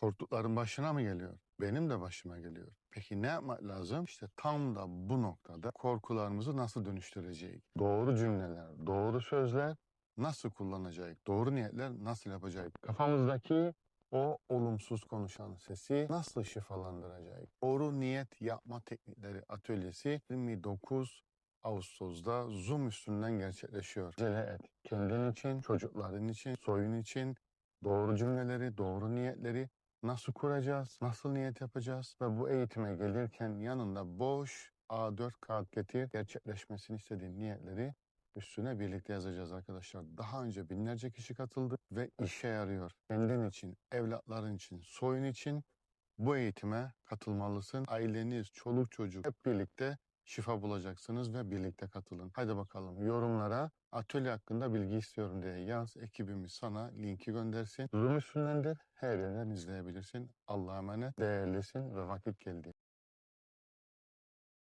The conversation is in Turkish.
Korktukların başına mı geliyor? Benim de başıma geliyor. Peki ne yapmak lazım? İşte tam da bu noktada korkularımızı nasıl dönüştüreceğiz? Doğru cümleler, doğru sözler nasıl kullanacağız? Doğru niyetler nasıl yapacağız? Kafamızdaki o olumsuz konuşan sesi nasıl şifalandıracağız? Doğru niyet yapma teknikleri atölyesi 29 Ağustos'ta Zoom üstünden gerçekleşiyor. Acele et. Kendin için, çocukların için, soyun için doğru cümleleri, doğru niyetleri nasıl kuracağız, nasıl niyet yapacağız ve bu eğitime gelirken yanında boş A4 kağıt getir, gerçekleşmesini istediğin niyetleri üstüne birlikte yazacağız arkadaşlar. Daha önce binlerce kişi katıldı ve işe yarıyor. Kendin için, evlatların için, soyun için bu eğitime katılmalısın. Aileniz, çoluk çocuk hep birlikte şifa bulacaksınız ve birlikte katılın. Haydi bakalım yorumlara atölye hakkında bilgi istiyorum diye yaz. Ekibimiz sana linki göndersin. Zoom üstündendir. Her yerden izleyebilirsin. Allah'a emanet. Değerlisin ve vakit geldi.